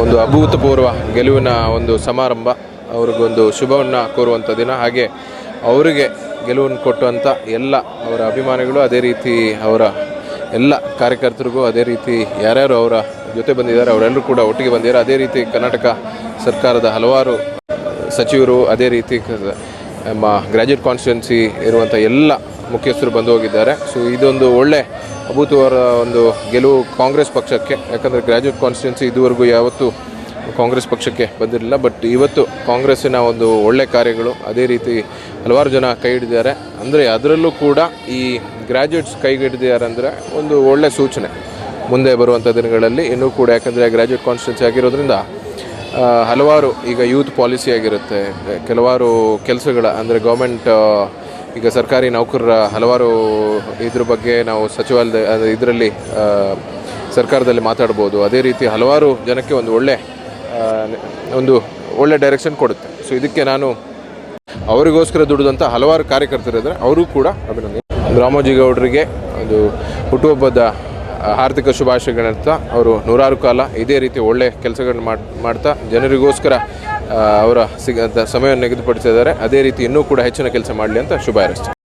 ಒಂದು ಅಭೂತಪೂರ್ವ ಗೆಲುವಿನ ಒಂದು ಸಮಾರಂಭ, ಅವ್ರಿಗೊಂದು ಶುಭವನ್ನು ಕೋರುವಂಥ ದಿನ. ಹಾಗೆ ಅವರಿಗೆ ಗೆಲುವನ್ನು ಕೊಟ್ಟುವಂಥ ಎಲ್ಲ ಅವರ ಅಭಿಮಾನಿಗಳು, ಅದೇ ರೀತಿ ಅವರ ಎಲ್ಲ ಕಾರ್ಯಕರ್ತರಿಗೂ, ಅದೇ ರೀತಿ ಯಾರ್ಯಾರು ಅವರ ಜೊತೆ ಬಂದಿದ್ದಾರೆ, ಅವರೆಲ್ಲರೂ ಕೂಡ ಒಟ್ಟಿಗೆ ಬಂದಿದ್ದಾರೆ. ಅದೇ ರೀತಿ ಕರ್ನಾಟಕ ಸರ್ಕಾರದ ಹಲವಾರು ಸಚಿವರು, ಅದೇ ರೀತಿ ನಮ್ಮ ಗ್ರ್ಯಾಜುಯೇಟ್ ಕಾನ್ಸ್ಟಿಟ್ಯುನ್ಸಿ ಇರುವಂಥ ಎಲ್ಲ ಮುಖ್ಯಸ್ಥರು ಬಂದು ಹೋಗಿದ್ದಾರೆ. ಸೊ ಇದೊಂದು ಒಳ್ಳೆ ಅಭೂತವಾದ ಒಂದು ಗೆಲುವು ಕಾಂಗ್ರೆಸ್ ಪಕ್ಷಕ್ಕೆ. ಯಾಕಂದರೆ ಗ್ರ್ಯಾಜುಯೇಟ್ ಕಾನ್ಸ್ಟಿಟ್ಯುನ್ಸಿ ಇದುವರೆಗೂ ಯಾವತ್ತೂ ಕಾಂಗ್ರೆಸ್ ಪಕ್ಷಕ್ಕೆ ಬಂದಿರಲಿಲ್ಲ. ಬಟ್ ಇವತ್ತು ಕಾಂಗ್ರೆಸ್ಸಿನ ಒಂದು ಒಳ್ಳೆ ಕಾರ್ಯಗಳು ಅದೇ ರೀತಿ ಹಲವಾರು ಜನ ಕೈ ಹಿಡಿದಿದ್ದಾರೆ. ಅಂದರೆ ಅದರಲ್ಲೂ ಕೂಡ ಈ ಗ್ರ್ಯಾಜುಯೇಟ್ಸ್ ಕೈ ಹಿಡಿದಿದ್ದಾರೆ ಅಂದರೆ ಒಂದು ಒಳ್ಳೆ ಸೂಚನೆ ಮುಂದೆ ಬರುವಂಥ ದಿನಗಳಲ್ಲಿ. ಇನ್ನೂ ಕೂಡ ಯಾಕಂದರೆ ಗ್ರ್ಯಾಜುಯೇಟ್ ಕಾನ್ಸ್ಟಿಟ್ಯುನ್ಸಿ ಆಗಿರೋದ್ರಿಂದ ಹಲವಾರು ಈಗ ಯೂತ್ ಪಾಲಿಸಿ ಆಗಿರುತ್ತೆ. ಕೆಲವಾರು ಕೆಲಸಗಳ, ಅಂದರೆ ಗೌರ್ಮೆಂಟ್ ಈಗ ಸರ್ಕಾರಿ ನೌಕರರ ಹಲವಾರು ಇದ್ರ ಬಗ್ಗೆ ನಾವು ಸಚಿವಾಲಯದ ಇದರಲ್ಲಿ ಸರ್ಕಾರದಲ್ಲಿ ಮಾತಾಡ್ಬೋದು. ಅದೇ ರೀತಿ ಹಲವಾರು ಜನಕ್ಕೆ ಒಂದು ಒಳ್ಳೆ ಒಂದು ಒಳ್ಳೆ ಡೈರೆಕ್ಷನ್ ಕೊಡುತ್ತೆ. ಸೊ ಇದಕ್ಕೆ ನಾನು ಅವರಿಗೋಸ್ಕರ ದುಡಿದಂಥ ಹಲವಾರು ಕಾರ್ಯಕರ್ತರಿದ್ದಾರೆ. ಅವರು ಕೂಡ ಅಭಿನಂದನೆ. ರಾಮೋಜಿ ಗೌಡರಿಗೆ ಒಂದು ಹುಟ್ಟುಹಬ್ಬದ ಆರ್ಥಿಕ ಶುಭಾಶಯಗಳಂತ ಅವರು ನೂರಾರು ಕಾಲ ಇದೇ ರೀತಿ ಒಳ್ಳೆ ಕೆಲಸಗಳನ್ನ ಮಾಡ್, ಮಾಡ್ತಾ ಜನರಿಗೋಸ್ಕರ ಅವರ ಸಿಗ ಸಮಯವನ್ನು ನಿಗದಿಪಡಿಸಿದ್ದಾರೆ. ಅದೇ ರೀತಿ ಇನ್ನೂ ಕೂಡ ಹೆಚ್ಚಿನ ಕೆಲಸ ಮಾಡಲಿ ಅಂತ ಶುಭ ಹಾರೈಸ್ತೀನಿ.